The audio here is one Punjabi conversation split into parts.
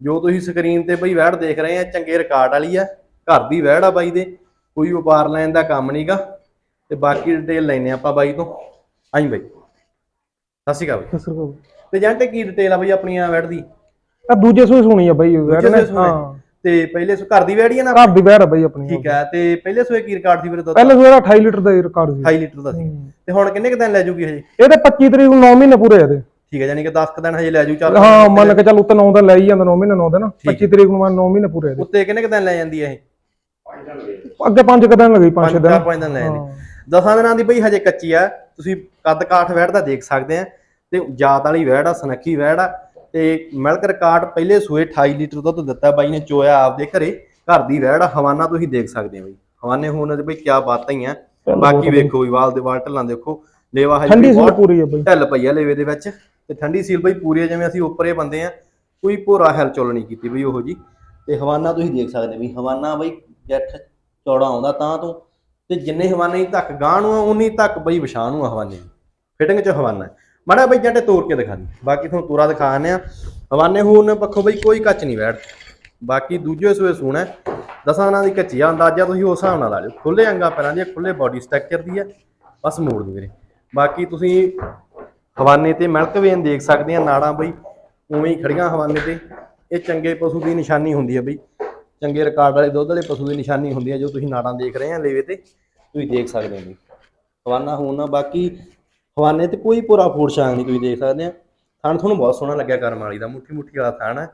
ਜੋ ਤੁਸੀਂ ਸਕਰੀਨ ਤੇ ਬਈ ਵੈੜ ਦੇਖ ਰਹੇ ਆ ਚੰਗੇ ਰਿਕਾਰਡ ਵਾਲੀ ਆ ਘਰ ਦੀ ਵੈੜ ਆ ਬਾਈ ਦੇ ਕੋਈ ਵਪਾਰ ਲੈਣ ਦਾ ਕੰਮ ਨਹੀਂਗਾ ਤੇ ਬਾਕੀ ਡਿਟੇਲ ਲੈਨੇ ਆਪਾਂ ਬਾਈ ਤੋਂ। ਆਈ ਬਾਈ। ਸਤਿ ਸ਼੍ਰੀ ਅਕਾਲ ਸਸਰ ਕੋ ਤੇ ਜਾਂਟੇ ਕੀ ਡਿਟੇਲ ਆ ਬਈ ਆਪਣੀਆਂ ਵੈੜ ਦੀ? ਆ ਦੂਜੇ ਸੂਏ ਸੁਣੀ ਆ ਬਾਈ ਵੈੜ ਨੇ? ਹਾਂ। ਤੇ ਪਹਿਲੇ ਸੂ ਘਰ ਦੀ ਵੈੜ ਹੀ ਆ ਨਾ ਘਰ ਦੀ ਵੈੜ ਆ ਬਾਈ ਆਪਣੀ ਠੀਕ ਹੈ। ਤੇ ਪਹਿਲੇ ਸੂਏ ਕੀ ਰਿਕਾਰਡ ਸੀ ਵੀਰੇ ਦੁੱਧ ਪਹਿਲੇ ਸੂਏ ਦਾ 28 ਲੀਟਰ ਦਾ ਰਿਕਾਰਡ ਸੀ। 28 ਲੀਟਰ ਦਾ ਸੀ। ਤੇ ਹੁਣ ਕਿੰਨੇ ਕੁ ਦਿਨ ਲੈ ਜੂਗੀ ਹਜੇ? ਇਹਦੇ 25 ਤਰੀਕ ਨੂੰ 9 ਮਹੀਨੇ ਪੂਰੇ ਆ ਇਹਦੇ। ਠੀਕ ਹੈ ਯਾਨੀ ਕਿ 10 ਕੁ ਦਿਨ ਹਜੇ ਲੈ ਜੂ ਚੱਲ। ਹਾਂ ਮੰਨ ਕੇ ਚੱਲ ਉੱਤੇ 9 ਦਾ ਲੈ ਹੀ ਜਾਂਦਾ 9 ਮਹੀਨੇ 9 ਦਿਨ। 25 ਤਰੀਕ ਨੂੰ 9 ਮਹੀਨੇ ਪੂਰੇ ਇਹਦੇ ਉੱਤੇ ਕਿੰਨੇ ਕੁ ਦਿਨ ਲੈ ਜਾਂਦੀ ਹੈ ਇਹ? ਅੱਗੇ 5 ਕਦਨ ਲੱਗੇ 5 ਪੰਜ ਦਿਨ। ਚਾਰ ਪੰਜ ਦਿਨ ਲੈ ਜਾਂਦੀ। ਦਸਾਂ ਦਿਨਾਂ ਦੀ ਬਈ ਹਜੇ ਕੱਚੀ ਆ। ਤੁਸੀਂ ਕੱਦ ਕਾਠ ਵੈੜ ਦਾ ਦੇਖ ਸਕਦੇ ਆ। ਤੇ ਜਾਤ ਵਾਲੀ ਵੈੜ ਆ ਸਨੱਖੀ ਵੈੜ ਆ। ਤੇ ਮਿਲਕ ਰਿਕਾਰਡ ਪਹਿਲੇ ਸੂਏ 28 ਲੀਟਰ ਦੁੱਧ ਦਿੱਤਾ ਬਾਈ ਨੇ ਚੋਇਆ ਆਪਦੇ ਘਰੇ। ਘਰ ਦੀ ਵੈੜ ਆ ਹਵਾਨਾ ਤੁਸੀਂ ਦੇਖ ਸਕਦੇ ਹੋ ਬਈ। ਹਵਾਨੇ ਹੋਣ ਦੇ ਬਈ ਕੀ ਬਾਤਾਂ ਹੀ ਆ। ਬਾਕੀ ਵੇਖੋ ਵੀ ਵਾਲ ਦੇ ਵਾਲ ਢੱਲਾਂ ਦੇਖੋ। ਲੇਵਾ ਹਜੇ ਠੰਡੀ ਪੂਰੀ ਆ ਬਾਈ। ਢਿੱਲ ਪਈ ਆ ਲੇਵੇ ਦੇ ਵਿੱਚ। ਤੇ ਠੰਡੀ ਸੀਲ ਬਈ ਪੂਰੀ ਆ, ਜਿਵੇਂ ਅਸੀਂ ਉੱਪਰੇ ਬੰਦੇ ਆ ਕੋਈ ਭੋਰਾ ਹਿਲਚੁਲ ਨਹੀਂ ਕੀਤੀ ਬਈ ਉਹੋ ਜੀ। ਤੇ ਹਵਾਨਾ ਤੁਸੀਂ ਦੇਖ ਸਕਦੇ ਵੀ ਹਵਾਨਾ ਬਈ ਜੱਠ ਚੌੜਾ ਆਉਂਦਾ ਤਾਂ ਤੋਂ ਤੇ ਜਿੰਨੇ ਹਵਾਨੇ ਦੀ ਧੱਕ ਗਾਂ ਨੂੰ ਆ ਉਨੀ ਧੱਕ ਬਈ ਵਿਛਾਂ ਨੂੰ ਆ ਹਵਾਨੇ ਦੀ। ਫਿਟਿੰਗ ਚ ਹਵਾਨਾ। ਹੈ। ਮਾੜਾ ਬਈ ਜੱਟੇ ਤੋੜ ਕੇ ਦਿਖਾ ਦੀ। ਬਾਕੀ ਤੁਹਾਨੂੰ ਤੋਰਾ ਦਿਖਾ ਆਨੇ ਆ। ਹਵਾਨੇ ਹੋਣ ਪੱਖੋਂ ਬਈ ਕੋਈ ਕੱਚ ਨਹੀਂ ਬੈਠ। ਬਾਕੀ ਦੂਜੇ ਸੂਏ ਸੂਣਾ ਹੈ। ਦਸਾਂ ਦਿਨਾਂ ਦੀ ਕੱਚੀ ਆ ਅੰਦਾਜ਼ਾ ਤੁਸੀਂ ਉਸ ਹਿਸਾਬ ਨਾਲ ਲਾ ਲਿਓ। ਖੁੱਲੇ ਅੰਗਾ ਪੈਰਾਂ ਦੀ ਖੁੱਲੇ ਬਾਡੀ ਸਟਰਕਚਰ ਦੀ ਹੈ ਬਸ ਮੋੜ ਦੋ ਵੀਰੇ। ਬਾਕੀ ਤੁਸੀਂ ਹਵਾਨੇ ਤੇ ਮਿਲਕ ਵੇਨ ਦੇਖ ਸਕਦੇ ਆ ਨਾੜਾਂ ਬਈ ਉਵੇਂ ਹੀ ਖੜੀਆਂ ਹਵਾਨੇ ਤੇ। ਇਹ ਚੰਗੇ ਪਸ਼ੂ ਦੀ ਨਿਸ਼ਾਨੀ ਹੁੰਦੀ ਹੈ ਬਈ। ਚੰਗੇ ਰਿਕਾਰਡ ਵਾਲੇ ਦੁੱਧ ਵਾਲੇ ਪਸ਼ੂ ਦੀ ਨਿਸ਼ਾਨੀ ਹੁੰਦੀ ਹੈ ਜੋ ਤੁਸੀਂ ਨਾੜਾਂ ਦੇਖ ਰਹੇ ਆ ਲੇਵੇ ਤੇ ਤੁਸੀਂ ਦੇਖ ਸਕਦੇ ਹੋ ਬਈ। ਹਵਾਨਾ ਹੋਣ ਨਾ ਬਾਕੀ ਹਵਾਨੇ ਤੇ ਕੋਈ ਪੂਰਾ ਫੂਡ ਸ਼ਾਂਗ ਨਹੀਂ ਤੁਸੀਂ ਦੇਖ ਸਕਦੇ ਆ। ਥਣ ਤੁਹਾਨੂੰ ਬਹੁਤ ਸੋਹਣਾ ਲੱਗਿਆ ਕਰਮ ਵਾਲੀ ਦਾ ਮੁੱਠੀ ਮੁੱਠੀ ਵਾਲਾ ਥਣ। ਹੈ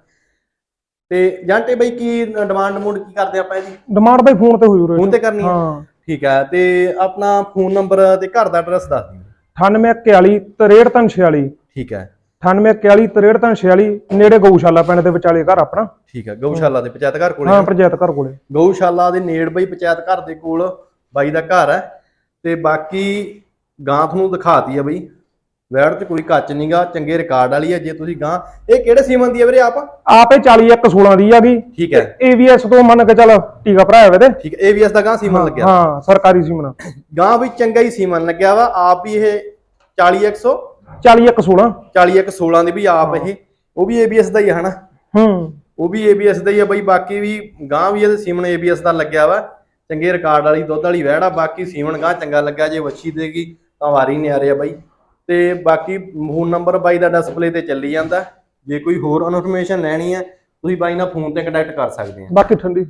ਤੇ ਜਾਂਟੇ ਬਈ ਕੀ ਡਿਮਾਂਡ ਮੂਡ ਕੀ ਕਰਦੇ ਆਪਾਂ ਇਹਦੀ? ਡਿਮਾਂਡ ਬਾਈ ਫੋਨ ਤੇ ਹੋਈ ਉਰੇ ਫੋਨ ਤੇ ਕਰਨੀ ਹੈ ਹਾਂ। ਠੀਕ ਹੈ ਤੇ ਆਪਣਾ ਫੋਨ ਨੰਬਰ ਤੇ ਘਰ ਦਾ ਐਡਰੈਸ ਦੱਸ ਦਿਓ। 9841 6346 ਠੀਕ ਹੈ 9841 6346 ਨੇੜੇ ਗਊਸ਼ਾਲਾ ਪਿੰਡ ਦੇ ਵਿਚਾਲੇ ਘਰ ਆਪਣਾ। ਠੀਕ ਹੈ ਗਊਸ਼ਾਲਾ ਦੇ ਪੰਚਾਇਤ ਘਰ ਕੋਲੇ ਹਾਂ ਪੰਚਾਇਤ ਘਰ ਕੋਲੇ। ਗਊਸ਼ਾਲਾ ਦੇ ਨੇੜ ਬਈ ਪੰਚਾਇਤ ਘਰ ਦੇ ਕੋਲ ਬਾਈ ਦਾ ਘਰ ਹੈ। ਤੇ ਬਾਕੀ ਗਾਂ ਤੁਹਾਨੂੰ ਦਿਖਾਤੀ ਆ ਬਈ। ਵੈੜ ਤੇ ਕੋਈ ਕੱਚ ਨਹੀਂਗਾ ਚੰਗੇ ਰਿਕਾਰਡ ਵਾਲੀ ਹੈ ਜੇ ਤੁਸੀਂ ਗਾਂ ਇਹ ਕਿਹੜੇ ਸੀਮਨ ਦੀ ਹੈ ਵੀਰੇ ਆਪ? ਆਪੇ 40 ਇੱਕ 16 ਦੀ ਆ ਗਈ ਠੀਕ ਹੈ। ਏਵੀਐਸ ਤੋਂ ਮੰਨ ਕੇ ਚੱਲ ਟੀਕਾ ਭਰਾਇਆ ਵੇ ਤੇ। ਠੀਕ ਹੈ AVS ਦਾ ਗਾਂ ਸੀਮਨ ਲੱਗਿਆ। ਹਾਂ ਸਰਕਾਰੀ ਸੀਮਨ। ਗਾਂ ਵੀ ਚੰਗਾ ਹੀ ਸੀਮਨ ਲੱਗਿਆ ਵਾ ਆਪ ਹੀ ਇਹ 40100 40 ਇੱਕ 16 40116 ਦੀ ਵੀ ਆਪ ਇਹ। ਉਹ ਵੀ ABS ਦਾ ਹੀ ਹੈ ਹਨਾ? ਹੂੰ। ਉਹ ਵੀ ABS ਦਾ ਹੀ ਆ ਬਈ ਬਾਕੀ ਵੀ ਗਾਂ ਵੀ ਇਹਦੇ ਸੀਮਨ ABS ਦਾ ਲੱਗਿਆ ਵਾ। ਚੰਗੇ ਰਿਕਾਰਡ ਵਾਲੀ ਦੁੱਧ ਵਾਲੀ ਵਹਿੜ ਬਾਕੀ ਸੀਮਨ ਗਾਂ ਚੰਗਾ ਲੱਗਿਆ ਜੇ ਵੱਛੀ ਦੇਗੀ ਤਾਂ ਵਾਰੀ ਨਿਆਰੇ ਆ ਬਾਈ। ਤੇ ਬਾਕੀ ਫੋਨ ਨੰਬਰ ਬਾਈ ਦਾ ਡਿਸਪਲੇ ਤੇ ਚੱਲੀ ਜਾਂਦਾ। ਜੇ ਕੋਈ ਹੋਰ ਇਨਫੋਰਮੇਸ਼ਨ ਲੈਣੀ ਹੈ ਤੁਸੀਂ ਬਾਈ ਨਾਲ ਫੋਨ ਤੇ ਕੰਟੈਕਟ ਕਰ ਸਕਦੇ ਆ। ਬਾਕੀ ਠੰਡੀ।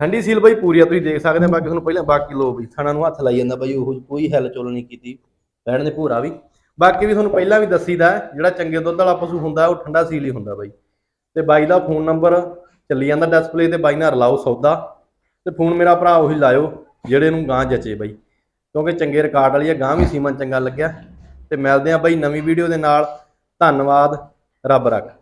ਠੰਡੀ ਸੀਲ ਬਾਈ ਪੂਰੀ ਆ ਤੁਸੀਂ ਦੇਖ ਸਕਦੇ ਆ। ਬਾਕੀ ਤੁਹਾਨੂੰ ਪਹਿਲਾਂ ਬਾਕੀ ਲੋ ਵੀ ਥਣਾ ਨੂੰ ਹੱਥ ਲਾਈ ਜਾਂਦਾ ਬਾਈ ਉਹ ਕੋਈ ਹਿਲ ਚੁਲ ਨਹੀਂ ਕੀਤੀ। ਬੈਣ ਦੇ ਭੂਰਾ ਵੀ। ਬਾਕੀ ਵੀ ਤੁਹਾਨੂੰ ਪਹਿਲਾਂ ਵੀ ਦੱਸੀਦਾ ਜਿਹੜਾ ਚੰਗੇ ਦੁੱਧ ਵਾਲਾ ਪਸ਼ੂ ਹੁੰਦਾ ਉਹ ਠੰਡਾ ਸੀਲ ਹੀ ਹੁੰਦਾ ਬਾਈ। ਤੇ ਬਾਈ ਦਾ ਫੋਨ ਨੰਬਰ ਚੱਲੀ ਜਾਂਦਾ ਡਿਸਪਲੇ ਤੇ ਬਾਈ ਨਾਲ ਰਲਾਓ ਸੌਦਾ। ਤੇ ਫੋਨ ਮੇਰਾ ਭਰਾ ਉਹੀ ਲਾਇਓ ਜਿਹੜੇ ਨੂੰ ਗਾਂ ਜਚੇ ਬਾਈ। ਕਿਉਂਕਿ ਚੰਗੇ ਰਿਕਾਰਡ ਵਾਲੀ ਆ ਗਾਂ ਵੀ ਸੀਮਨ ਚੰਗਾ ਲੱਗਿਆ। ਤੇ ਮਿਲਦੇ ਆ ਬਾਈ ਨਵੀਂ ਵੀਡੀਓ ਦੇ ਨਾਲ। ਧੰਨਵਾਦ ਰੱਬ ਰੱਖ।